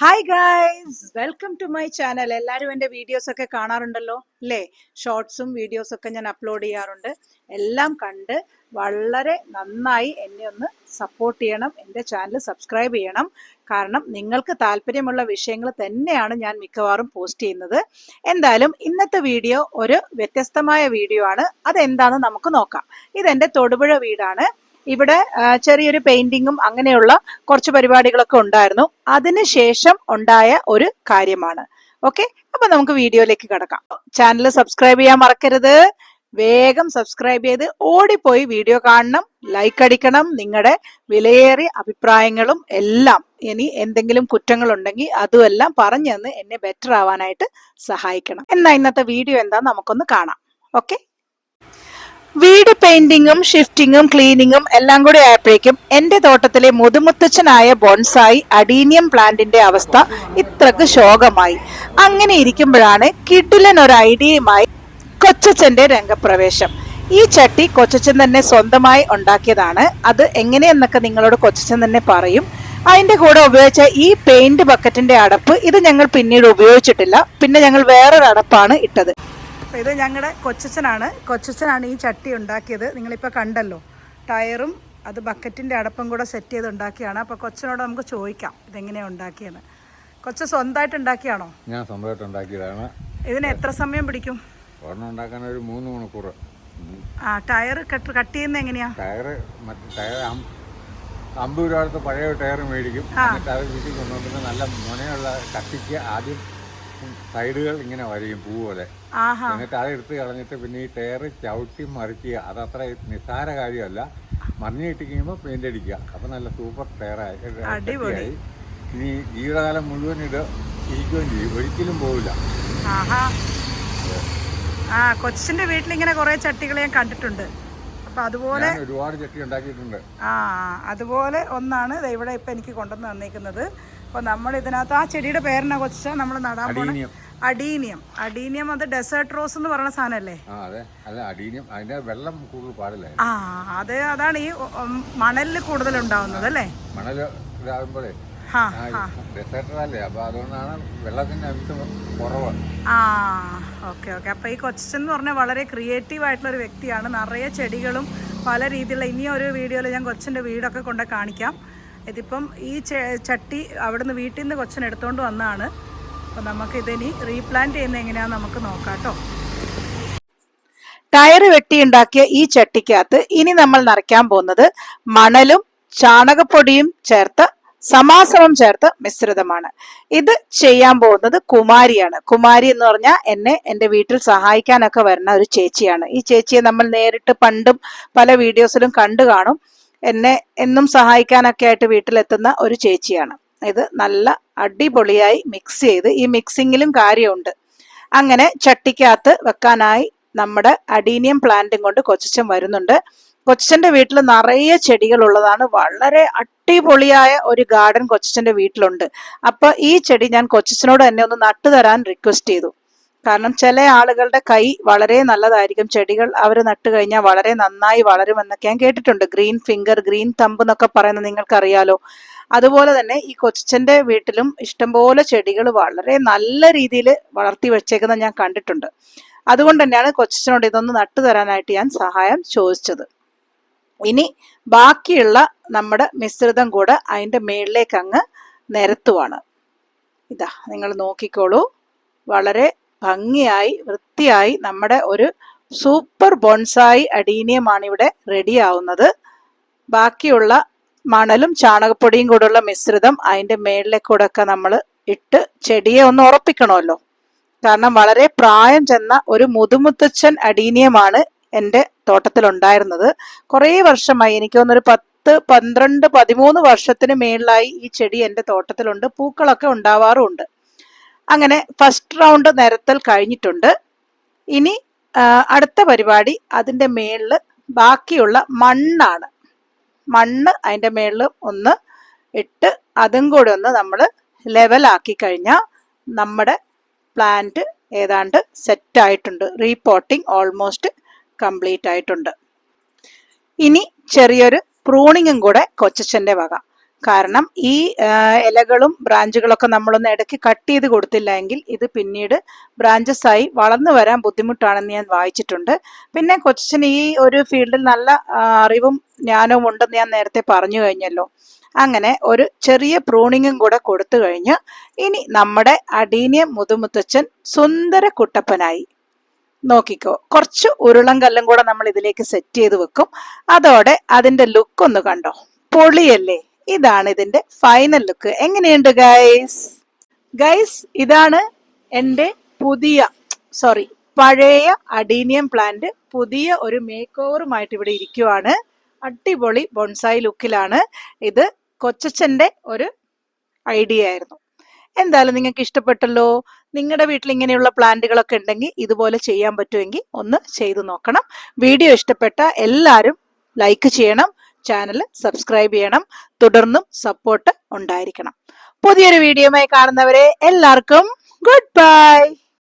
Hi guys welcome to my channel എല്ലാവരും എന്റെ videos ഒക്കെ കാണാറുണ്ടല്ലോ അല്ലേ? ഷോർട്സും വീഡിയോസ് ഒക്കെ ഞാൻ അപ്ലോഡ് ചെയ്യാറുണ്ട്. എല്ലാം കണ്ട് വളരെ നന്നായി എന്നെ ഒന്ന് സപ്പോർട്ട് ചെയ്യണം എന്റെ ചാനൽ സബ്സ്ക്രൈബ് ചെയ്യണം. കാരണം നിങ്ങൾക്ക് താല്പര്യമുള്ള വിഷയങ്ങൾ തന്നെയാണ് ഞാൻ മിക്കവാറും പോസ്റ്റ് ചെയ്യുന്നത്. എന്തായാലും ഇന്നത്തെ വീഡിയോ ഒരു വ്യത്യസ്തമായ വീഡിയോ ആണ്. അതെന്താണെന്ന് നമുക്ക് നോക്കാം. ഇതെന്റെ തൊടുപുഴ വീടാണ്. ഇവിടെ ചെറിയൊരു പെയിന്റിങ്ങും അങ്ങനെയുള്ള കുറച്ച് പരിപാടികളൊക്കെ ഉണ്ടായിരുന്നു. അതിനുശേഷം ഉണ്ടായ ഒരു കാര്യമാണ്. ഓക്കെ അപ്പൊ നമുക്ക് വീഡിയോയിലേക്ക് കിടക്കാം. ചാനൽ സബ്സ്ക്രൈബ് ചെയ്യാൻ മറക്കരുത്. വേഗം സബ്സ്ക്രൈബ് ചെയ്ത് ഓടിപ്പോയി വീഡിയോ കാണണം ലൈക്ക് അടിക്കണം നിങ്ങളുടെ വിലയേറിയ അഭിപ്രായങ്ങളും എല്ലാം ഇനി എന്തെങ്കിലും കുറ്റങ്ങളുണ്ടെങ്കിൽ അതുമെല്ലാം പറഞ്ഞു തന്ന് എന്നെ ബെറ്റർ ആവാനായിട്ട് സഹായിക്കണം. എന്നാ ഇന്നത്തെ വീഡിയോ എന്താ നമുക്കൊന്ന് കാണാം. ഓക്കെ വീട് പെയിന്റിങ്ങും ഷിഫ്റ്റിങ്ങും ക്ലീനിങ്ങും എല്ലാം കൂടി ആയപ്പോഴേക്കും എന്റെ തോട്ടത്തിലെ മുതുമുത്തച്ഛനായ ബോൺസായി അഡീനിയം പ്ലാന്റിന്റെ അവസ്ഥ ഇത്രക്ക് ശോകമായി. അങ്ങനെ ഇരിക്കുമ്പോഴാണ് കിഡിലൻ ഒരു ഐഡിയയുമായി കൊച്ചച്ഛന്റെ രംഗപ്രവേശം. ഈ ചട്ടി കൊച്ചച്ഛൻ തന്നെ സ്വന്തമായി ഉണ്ടാക്കിയതാണ്. അത് എങ്ങനെയെന്നൊക്കെ നിങ്ങളോട് കൊച്ചച്ഛൻ തന്നെ പറയും. അതിന്റെ കൂടെ ഉപയോഗിച്ച ഈ പെയിന്റ് ബക്കറ്റിന്റെ അടപ്പ് ഇത് ഞങ്ങൾ പിന്നീട് ഉപയോഗിച്ചിട്ടില്ല. പിന്നെ ഞങ്ങൾ വേറൊരു അടപ്പാണ് ഇട്ടത്. അപ്പോൾ ഇത് ഞങ്ങളുടെ കൊച്ചച്ഛനാണ്. കൊച്ചച്ഛനാണ് ഈ ചട്ടി ഉണ്ടാക്കിയത്. നിങ്ങളിപ്പോൾ കണ്ടല്ലോ. ടയറും അത് ബക്കറ്റിന്റെ അടപ്പും കൂടെ സെറ്റ് ചെയ്ത് ഉണ്ടാക്കിയാണ്. അപ്പോൾ കൊച്ചനോട് നമുക്ക് ചോദിക്കാം ഇതെങ്ങനെയാണ് ഉണ്ടാക്കിയെന്ന്. കൊച്ച സ്വന്തമായിട്ട് ഉണ്ടാക്കിയാണോ? ഞാൻ സ്വന്തമായിട്ട് ഉണ്ടാക്കിയതാണ്. ഇതിന് എത്ര സമയം പിടിക്കും? ഒരെണ്ണം ഉണ്ടാക്കാൻ ഒരു മൂന്ന് മണിക്കൂർ. ആ ടയർ കട്ട് കട്ട് ചെയ്യുന്നത് എങ്ങനെയാ? ടയർ മറ്റേ ടയർ അം- അമ്പത് രൂപ പഴയ ടയർ മേടിക്കും. എന്നിട്ട് അത് വീട്ടിൽ കൊണ്ടുവന്നിട്ട് നല്ല മുനയുള്ള കത്തിക്ക് ആദ്യം സൈഡുകൾ ഇങ്ങനെ വരയും പൂ പോലെ എന്നിട്ട് അത് എടുത്ത് കളഞ്ഞിട്ട് പിന്നെ ഈ ടയർ ചവിട്ടി മറിക്കുക. അത് അത്ര നിസ്സാര കാര്യമല്ല. മഞ്ഞ കിട്ടി കഴിയുമ്പോൾ പെയിന്റ് അടിക്കുക. അപ്പൊ നല്ല സൂപ്പർ ടയറായി ചട്ടിയായി ഇനി ജീവിതകാലം മുഴുവൻ ഇത് ഇരിക്കുകയും ചെയ്യും. ഒരിക്കലും പോവില്ല. ആ കൊച്ചിന്റെ വീട്ടിൽ ഇങ്ങനെ കുറെ ചട്ടികൾ ഞാൻ കണ്ടിട്ടുണ്ട്. അപ്പൊ അതുപോലെ ഒരുപാട് ചട്ടി ഉണ്ടാക്കിയിട്ടുണ്ട്. ആ അതുപോലെ ഒന്നാണ് ഇവിടെ ഇപ്പൊ എനിക്ക് കൊണ്ടുവന്ന് തന്നേക്കുന്നത്. അപ്പോൾ നമ്മൾ ഇതിനകത്ത് ആ ചെടിയുടെ പേരെന്നാ കൊച്ചാ? നമ്മൾ നടാൻ പോണ അഡീനിയം അഡീനിയം അത് ഡെസേർട്ട് റോസ് എന്ന് പറയുന്ന സാധനല്ലേ? ആ അതെ. അല്ല അടീനിയം അതിന്റെ വെള്ളം കൂടുതൽ പാടില്ല? ആ അത് അതാണ് ഈ മണലിൽ കൂടുതൽ ഉണ്ടാവുന്നത് അല്ലേ? മണൽ ഇതാകുമ്പോഴേ. അപ്പൊ ഓക്കെ ഓക്കെ. അപ്പോൾ ഈ കൊച്ചൻ എന്ന് പറഞ്ഞ വളരെ ക്രിയേറ്റീവ് ആയിട്ടുള്ള ഒരു വ്യക്തിയാണ്. നിറയെ ചെടികളും പല രീതിയിലുള്ള ഇനിയൊരു ഒരു വീഡിയോയിൽ ഞാൻ കൊച്ചിന്റെ വീടൊക്കെ കൊണ്ട് കാണിക്കാം. ഇതിപ്പം ഈ ചട്ടി അവിടുന്ന് വീട്ടിൽ നിന്ന് കൊച്ചൻ എടുത്തുകൊണ്ട് വന്നതാണ് അപ്പം നമുക്ക് ഇതിനി റീപ്ലാന്റ് ചെയ്യുന്ന എങ്ങനെയാണെന്ന് നമുക്ക് നോക്കാം കേട്ടോ. ടയർ വെട്ടിയുണ്ടാക്കിയ ഈ ചട്ടിക്കകത്ത് ഇനി നമ്മൾ നിറയ്ക്കാൻ പോകുന്നത് മണലും ചാണകപ്പൊടിയും ചേർത്ത് സമാസമം ചേർത്ത് മിശ്രിതമാണ്. ഇത് ചെയ്യാൻ പോകുന്നത് കുമാരിയാണ്. കുമാരി എന്ന് പറഞ്ഞാൽ എന്നെ എന്റെ വീട്ടിൽ സഹായിക്കാനൊക്കെ വരുന്ന ഒരു ചേച്ചിയാണ്. ഈ ചേച്ചിയെ നമ്മൾ നേരിട്ട് പണ്ടും പല വീഡിയോസിലും കണ്ടു കാണും. എന്നെ എന്നും സഹായിക്കാനൊക്കെ ആയിട്ട് വീട്ടിലെത്തുന്ന ഒരു ചേച്ചിയാണ്. ഇത് നല്ല അടിപൊളിയായി മിക്സ് ചെയ്ത് ഈ മിക്സിങ്ങിലും കാര്യമുണ്ട്. അങ്ങനെ ചട്ടിക്കകത്ത് വെക്കാനായി നമ്മുടെ അഡീനിയം പ്ലാന്റും കൊണ്ട് കൊച്ചച്ചൻ വരുന്നുണ്ട്. കൊച്ചച്ചന്റെ വീട്ടിൽ നിറയെ ചെടികൾ ഉള്ളതാണ് വളരെ അടിപൊളിയായ ഒരു ഗാർഡൻ കൊച്ചച്ചന്റെ വീട്ടിലുണ്ട്. അപ്പോൾ ഈ ചെടി ഞാൻ കൊച്ചച്ചനോട് തന്നെ ഒന്ന് നട്ടു തരാൻ റിക്വസ്റ്റ് ചെയ്തു. കാരണം ചില ആളുകളുടെ കൈ വളരെ നല്ലതായിരിക്കും. ചെടികൾ അവർ നട്ടു കഴിഞ്ഞാൽ വളരെ നന്നായി വളരുമെന്നൊക്കെ ഞാൻ കേട്ടിട്ടുണ്ട്. ഗ്രീൻ ഫിംഗർ ഗ്രീൻ തമ്പ് എന്നൊക്കെ പറയുന്നത് നിങ്ങൾക്കറിയാലോ. അതുപോലെ തന്നെ ഈ കൊച്ചന്റെ വീട്ടിലും ഇഷ്ടംപോലെ ചെടികൾ വളരെ നല്ല രീതിയിൽ വളർത്തി വെച്ചേക്കുന്നത് ഞാൻ കണ്ടിട്ടുണ്ട്. അതുകൊണ്ട് തന്നെയാണ് കൊച്ചനോട് ഇതൊന്ന് നട്ടു തരാനായിട്ട് ഞാൻ സഹായം ചോദിച്ചത്. ഇനി ബാക്കിയുള്ള നമ്മുടെ മിശ്രിതം കൂടെ അതിന്റെ മേളിലേക്ക് അങ്ങ് നിരത്തുവാണ്. ഇതാ നിങ്ങൾ നോക്കിക്കോളൂ. വളരെ ഭംഗിയായി വൃത്തിയായി നമ്മുടെ ഒരു സൂപ്പർ ബോൺസായി അടീനിയമാണ് ഇവിടെ റെഡിയാവുന്നത്. ബാക്കിയുള്ള മണലും ചാണകപ്പൊടിയും കൂടെയുള്ള മിശ്രിതം അതിന്റെ മേളിലേക്കൂടെ ഒക്കെ നമ്മൾ ഇട്ട് ചെടിയെ ഒന്ന് ഉറപ്പിക്കണമല്ലോ. കാരണം വളരെ പ്രായം ചെന്ന ഒരു മുതുമുത്തച്ഛൻ അടീനിയമാണ് എന്റെ തോട്ടത്തിലുണ്ടായിരുന്നത്. കുറേ വർഷമായി എനിക്ക് തോന്നുന്നൊരു പത്ത് പന്ത്രണ്ട് പതിമൂന്ന് വർഷത്തിന് മേളിലായി ഈ ചെടി എന്റെ തോട്ടത്തിലുണ്ട്. പൂക്കളൊക്കെ ഉണ്ടാവാറുമുണ്ട്. അങ്ങനെ ഫസ്റ്റ് റൗണ്ട് നിരത്തൽ കഴിഞ്ഞിട്ടുണ്ട്. ഇനി അടുത്ത പരിപാടി അതിന്റെ മേളിൽ ബാക്കിയുള്ള മണ്ണാണ്. മണ്ണ് അതിന്റെ മേളിൽ ഒന്ന് ഇട്ട് അതും കൂടി ഒന്ന് നമ്മൾ ലെവലാക്കി കഴിഞ്ഞാൽ നമ്മുടെ പ്ലാന്റ് ഏതാണ്ട് സെറ്റ് ആയിട്ടുണ്ട്. റീപോട്ടിംഗ് ഓൾമോസ്റ്റ് കംപ്ലീറ്റ് ആയിട്ടുണ്ട്. ഇനി ചെറിയൊരു പ്രൂണിങ്ങും കൂടെ കൊച്ചച്ഛന്റെ വക. കാരണം ഈ ഇലകളും ബ്രാഞ്ചുകളൊക്കെ നമ്മളൊന്ന് ഇടയ്ക്ക് കട്ട് ചെയ്ത് കൊടുത്തില്ല എങ്കിൽ ഇത് പിന്നീട് ബ്രാഞ്ചസ് ആയി വളർന്നു വരാൻ ബുദ്ധിമുട്ടാണെന്ന് ഞാൻ വായിച്ചിട്ടുണ്ട്. പിന്നെ കൊച്ചിന് ഈ ഒരു ഫീൽഡിൽ നല്ല അറിവും ജ്ഞാനവും ഉണ്ടെന്ന് ഞാൻ നേരത്തെ പറഞ്ഞു കഴിഞ്ഞല്ലോ. അങ്ങനെ ഒരു ചെറിയ പ്രൂണിങ്ങും കൂടെ കൊടുത്തു കഴിഞ്ഞ് ഇനി നമ്മുടെ അടീനിയം മുതുമുത്തച്ഛൻ സുന്ദര കുട്ടപ്പനായി. നോക്കിക്കോ കുറച്ച് ഉരുളം കല്ലും കൂടെ നമ്മൾ ഇതിലേക്ക് സെറ്റ് ചെയ്ത് വെക്കും. അതോടെ അതിന്റെ ലുക്ക് ഒന്ന് കണ്ടോ? പൊളിയല്ലേ? ഇതാണ് ഇതിന്റെ ഫൈനൽ ലുക്ക് എങ്ങനെയുണ്ട് ഗൈസ് ഗൈസ് ഇതാണ് എന്റെ പുതിയ സോറി പഴയ അഡീനിയം പ്ലാന്റ് പുതിയ ഒരു മേക്ക് ഓവറുമായിട്ട് ഇവിടെ ഇരിക്കുവാണ്. അടിപൊളി ബോൺസായി ലുക്കിലാണ് ഇത് കൊച്ചച്ഛന്റെ ഒരു ഐഡിയ ആയിരുന്നു. എന്തായാലും നിങ്ങൾക്ക് ഇഷ്ടപ്പെട്ടല്ലോ? നിങ്ങളുടെ വീട്ടിൽ ഇങ്ങനെയുള്ള പ്ലാന്റുകളൊക്കെ ഉണ്ടെങ്കിൽ ഇതുപോലെ ചെയ്യാൻ പറ്റുമെങ്കിൽ ഒന്ന് ചെയ്തു നോക്കണം. വീഡിയോ ഇഷ്ടപ്പെട്ട എല്ലാവരും ലൈക്ക് ചെയ്യണം. ചാനൽ സബ്സ്ക്രൈബ് ചെയ്യണം തുടർന്നും സപ്പോർട്ട് ഉണ്ടായിരിക്കണം. പുതിയൊരു വീഡിയോയുമായി കാണുന്നവരെ എല്ലാവർക്കും ഗുഡ് ബൈ